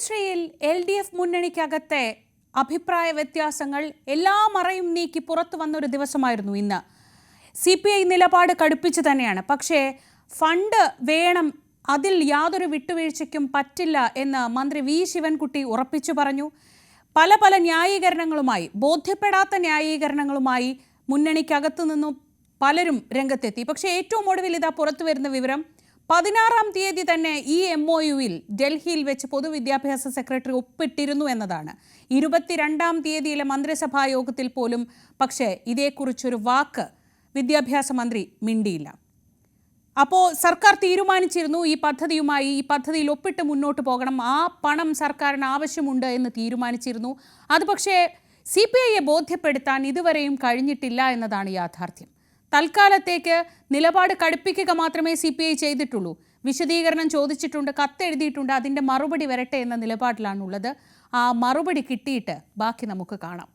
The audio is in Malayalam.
ശ്രീയിൽ എൽ ഡി എഫ് മുന്നണിക്കകത്തെ അഭിപ്രായ വ്യത്യാസങ്ങൾ എല്ലാ മറയും നീക്കി പുറത്തു വന്നൊരു ദിവസമായിരുന്നു ഇന്ന്. സി പി ഐ നിലപാട് കടുപ്പിച്ച് തന്നെയാണ്. പക്ഷേ ഫണ്ട് വേണം അതിൽ യാതൊരു വിട്ടുവീഴ്ചയ്ക്കും പറ്റില്ല എന്ന് മന്ത്രി വി ശിവൻകുട്ടി ഉറപ്പിച്ചു പറഞ്ഞു. പല പല ന്യായീകരണങ്ങളുമായി ബോധ്യപ്പെടാത്ത ന്യായീകരണങ്ങളുമായി മുന്നണിക്കകത്തു നിന്നും പലരും രംഗത്തെത്തി. പക്ഷേ ഏറ്റവും ഒടുവിൽ ഇതാ പുറത്തു വരുന്ന വിവരം പതിനാറാം തീയതി തന്നെ ഈ എം ഒ യുവിൽ ഡൽഹിയിൽ വെച്ച് പൊതുവിദ്യാഭ്യാസ സെക്രട്ടറി ഒപ്പിട്ടിരുന്നു എന്നതാണ്. ഇരുപത്തിരണ്ടാം തീയതിയിലെ മന്ത്രിസഭാ യോഗത്തിൽ പോലും പക്ഷേ ഇതേക്കുറിച്ചൊരു വാക്ക് വിദ്യാഭ്യാസ മന്ത്രി മിണ്ടിയില്ല. അപ്പോൾ സർക്കാർ തീരുമാനിച്ചിരുന്നു ഈ പദ്ധതിയുമായി ഈ പദ്ധതിയിൽ ഒപ്പിട്ട് മുന്നോട്ട് പോകണം ആ പണം സർക്കാരിന് ആവശ്യമുണ്ട് എന്ന് തീരുമാനിച്ചിരുന്നു. അത് പക്ഷേ സി ബോധ്യപ്പെടുത്താൻ ഇതുവരെയും കഴിഞ്ഞിട്ടില്ല എന്നതാണ് യാഥാർത്ഥ്യം. തൽക്കാലത്തേക്ക് നിലപാട് കടുപ്പിക്കുക മാത്രമേ സി പി ഐ ചെയ്തിട്ടുള്ളൂ. വിശദീകരണം ചോദിച്ചിട്ടുണ്ട് കത്തെഴുതിയിട്ടുണ്ട് അതിന്റെ മറുപടി വരട്ടെ എന്ന നിലപാടിലാണുള്ളത്. ആ മറുപടി കിട്ടിയിട്ട് ബാക്കി നമുക്ക് കാണാം.